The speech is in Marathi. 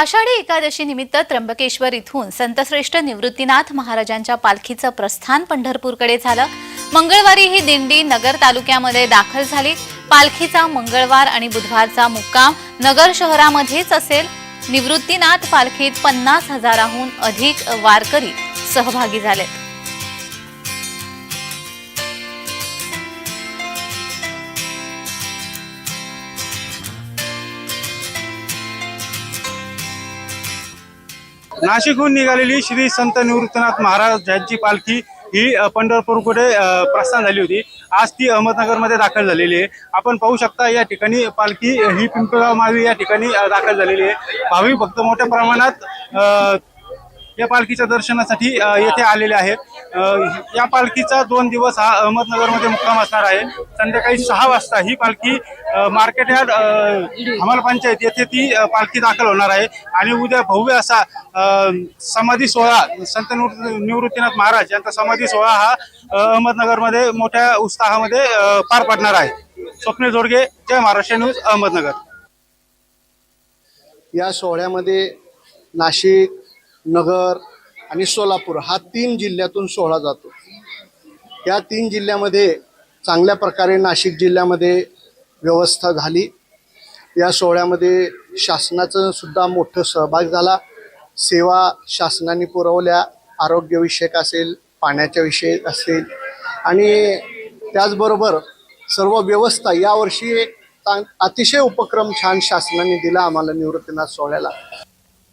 आषाढी एकादशी निमित्त त्र्यंबकेश्वर इथून संतश्रेष्ठ निवृत्तीनाथ महाराजांच्या पालखीचं प्रस्थान पंढरपूरकडे झालं. मंगळवारी ही दिंडी नगर तालुक्यामध्ये दाखल झाली. पालखीचा मंगळवार आणि बुधवारचा मुक्काम नगर शहरामध्येच असेल. निवृत्तीनाथ पालखीत पन्नास हजाराहून अधिक वारकरी सहभागी झालेत. नाशिकहून निघालेली श्री संत निवृत्तनाथ महाराज यांची पालखी ही पंढरपूरकडे प्रस्थान झाली होती. आज ती अहमदनगरमध्ये दाखल झालेली आहे. आपण पाहू शकता या ठिकाणी पालखी ही पिंपळगाव मावी या ठिकाणी दाखल झालेली आहे. भाविक भक्त मोठ्या प्रमाणात या पालखीच्या दर्शनासाठी येथे आलेले आहेत. या पालखीचा दोन दिवस हा अहमदनगरमध्ये मुक्काम असणार आहे. संध्याकाळी सहा वाजता ही पालखी मार्केट यार्ड हमाल पंचायत येथे ती पालखी दाखल होणार आहे. आणि उद्या भव्य असा समाधी सोहळा संत निवृत्त- निवृत्तीनाथ महाराज यांचा समाधी सोहळा हा अहमदनगरमध्ये मोठ्या उत्साहामध्ये पार पडणार आहे. स्वप्नील जोडगे जय महाराष्ट्र न्यूज अहमदनगर. या सोहळ्यामध्ये नाशिक नगर आणि सोलापूर हा तीन जिल्ह्यातून सोहळा जातो. या तीन जिल्ह्यामध्ये चांगल्या प्रकारे नाशिक जिल्ह्यामध्ये व्यवस्था झाली. या सोहळ्यामध्ये शासनाचं सुद्धा मोठं सहभाग झाला. सेवा शासनाने पुरवल्या. आरोग्यविषयक असेल पाण्याच्या विषय असेल. आणि त्याचबरोबर सर्व व्यवस्था यावर्षी एक अतिशय उपक्रम छान शासनाने दिला आम्हाला निवृत्तीनाथ सोहळ्याला.